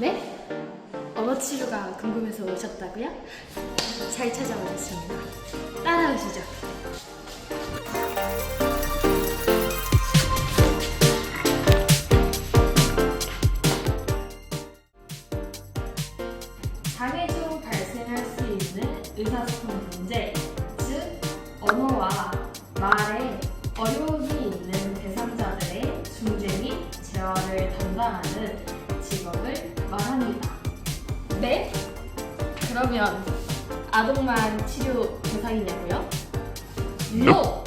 네? 언어 치료가 궁금해서 오셨다고요? 잘 찾아오셨습니다. 따라오시죠. 장애 중 발생할 수 있는 의사소통 문제, 즉 언어와 말에 어려움이 있는 대상자들의 중재 및 재활을 담당하는 직업을 말합니다. 네? 그러면 아동만 치료 대상이냐고요? NO!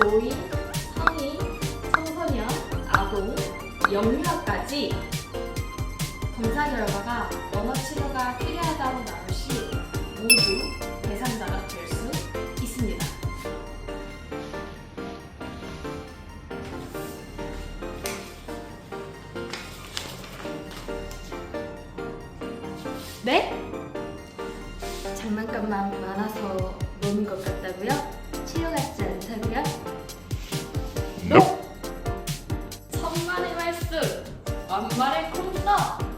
노인, 성인, 청소년, 아동, 영유아까지 검사 결과가 언어 치료가 필요하다고 나올 시 네? 장난감만 많아서 노는 것 같다고요? 치료 같지 않다고요? NO! 천만의 말씀, 만만의 콩떡!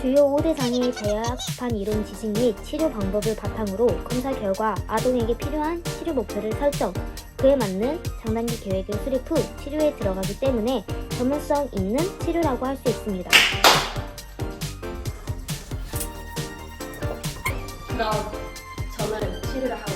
주요 5대 장애에 대해 학습한 이론 지식 및 치료 방법을 바탕으로 검사 결과 아동에게 필요한 치료 목표를 설정, 그에 맞는 장단기 계획을 수립 후 치료에 들어가기 때문에 전문성 있는 치료라고 할 수 있습니다. 그럼 저는 치료를 하고